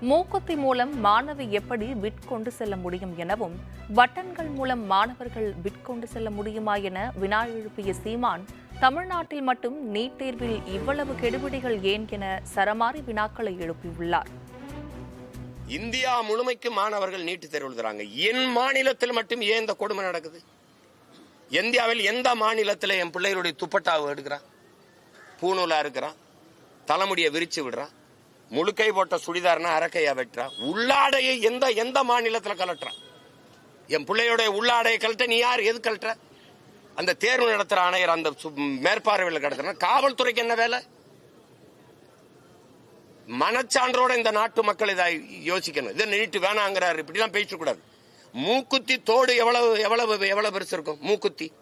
மூக்குத்தி மூலம் மாணவி எப்படி விட் கொண்டு செல்ல முடியும் எனவும் பட்டன்கள் மூலம் மாணவர்கள் விட் கொண்டு செல்ல முடியுமா என வினா எழுப்பிய சீமான் தமிழ்நாட்டில் மட்டும் நீட் தேர்வில் இவ்வளவு கெடுபிடிகள் ஏன் என சரமாரி வினாக்களை எழுப்பியுள்ளார். இந்தியா முழுமைக்கு மாணவர்கள் நீட்டு தேர்வு எழுதுறாங்க. என் மாநிலத்தில் மட்டும் ஏன் இந்த கொடுமை நடக்குது? இந்தியாவில் எந்த மாநிலத்தில் என் பிள்ளைகளுடைய துப்பட்டாவை எடுக்கிறான்? பூணூலா இருக்கிறான்? தலைமுடியை விரிச்சு விடுறான்? முழுக்கை போட்ட சுடிதார்னா அரக்கையா வெட்டுறான் உள்ளாடையை எந்த எந்த மாநிலத்தில் கலட்டுறான் என் பிள்ளையோடைய உள்ளாடையை கலட்ட நீ யார்? எது கலட்டுற அந்த தேர்வு நடத்துற ஆணையர் அந்த சு- மேற்பார்வையில் கடத்துறான் காவல்துறைக்கு என்ன வேலை? மனச்சான்றோட இந்த நாட்டு மக்கள் இதை யோசிக்கணும். இதை நீட்டு வேணாங்கிறாரு. இப்படிலாம் பேசக்கூடாது. மூக்குத்தி தோடு எவ்வளவு எவ்வளவு எவ்வளவு பெருசு இருக்கும்? மூக்குத்தி.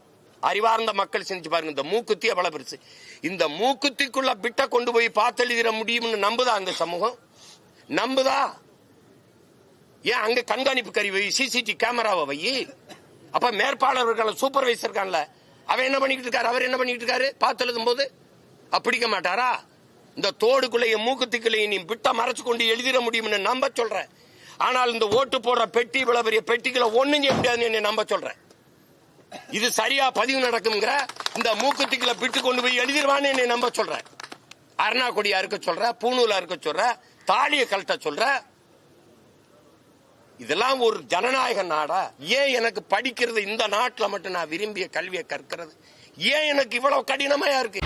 அறிவார்ந்த மக்கள் செஞ்சு பாருங்க இந்த மூக்குத்தி எவ்வளவு பெருசு. இந்த மூக்குத்திக்குள்ள பிட்ட கொண்டு போய் பார்த்தெழுதிட முடியும்னு நம்புதா அந்த சமூகம்? நம்புதா? ஏன் அங்க கண்காணிப்பு கருவி வை சிசிடி கேமராவை வை? அப்ப மேற்பாளர் இருக்கான்ல சூப்பர்வைசர் இருக்கான்ல அவன் என்ன பண்ணிக்கிட்டு இருக்காரு? அவர் என்ன பண்ணிக்கிட்டு இருக்காரு? பார்த்து எழுதும் போது அப்படிக்க மாட்டாரா? இந்த தோடுக்குள்ளேயும் மூக்குத்திக்குள்ளேயும் நீ பிட்ட மறைச்சு கொண்டு எழுதிட முடியும்னு நம்ப சொல்றேன். ஆனால் இந்த ஓட்டு போடுற பெட்டி இவ்வளவு பெரிய பெட்டிக்குள்ள ஒண்ணும் செய்ய முடியாதுன்னு என்னை நம்ப சொல்றேன். இது சரியா பதிவு நடக்குங்கிற இந்த மூக்குத்திக்கில பிட்டு கொண்டு போய் எழுதிடுவான்னு என்னை நம்ப சொல்றேன் அருணாக்குடியா இருக்க சொல்ற பூணூலா இருக்க சொல்ற தாலியை கழட்ட சொல்ற. இதெல்லாம் ஒரு ஜனநாயக நாடா? ஏன் எனக்கு படிக்கிறது இந்த நாட்டுல மட்டும் நான் விரும்பிய கல்வியை கற்கிறது? ஏன் எனக்கு இவ்வளவு கடினமாயா இருக்கு?